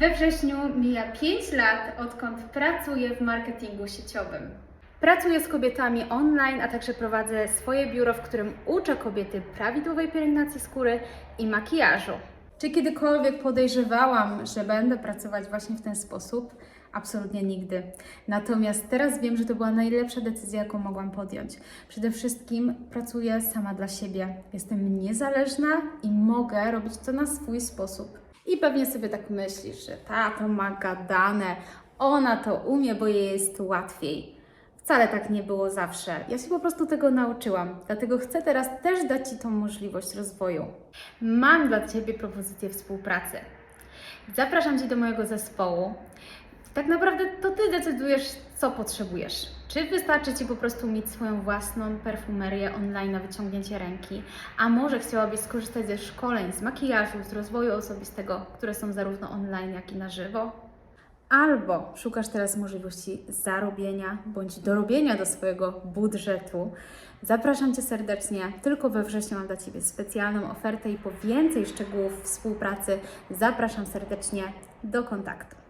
We wrześniu mija 5 lat, odkąd pracuję w marketingu sieciowym. Pracuję z kobietami online, a także prowadzę swoje biuro, w którym uczę kobiety prawidłowej pielęgnacji skóry i makijażu. Czy kiedykolwiek podejrzewałam, że będę pracować właśnie w ten sposób? Absolutnie nigdy. Natomiast teraz wiem, że to była najlepsza decyzja, jaką mogłam podjąć. Przede wszystkim pracuję sama dla siebie. Jestem niezależna i mogę robić to na swój sposób. Pewnie sobie tak myślisz, że ta to ma gadane, ona to umie, bo jej jest łatwiej. Wcale tak nie było zawsze. Ja się po prostu tego nauczyłam, dlatego chcę teraz też dać Ci tą możliwość rozwoju. Mam dla Ciebie propozycję współpracy. Zapraszam Cię do mojego zespołu. Tak naprawdę to Ty decydujesz, co potrzebujesz. Czy wystarczy Ci po prostu mieć swoją własną perfumerię online na wyciągnięcie ręki, a może chciałabyś skorzystać ze szkoleń, z makijażu, z rozwoju osobistego, które są zarówno online, jak i na żywo? Albo szukasz teraz możliwości zarobienia bądź dorobienia do swojego budżetu. Zapraszam Cię serdecznie. Tylko we wrześniu mam dla Ciebie specjalną ofertę i po więcej szczegółów współpracy zapraszam serdecznie do kontaktu.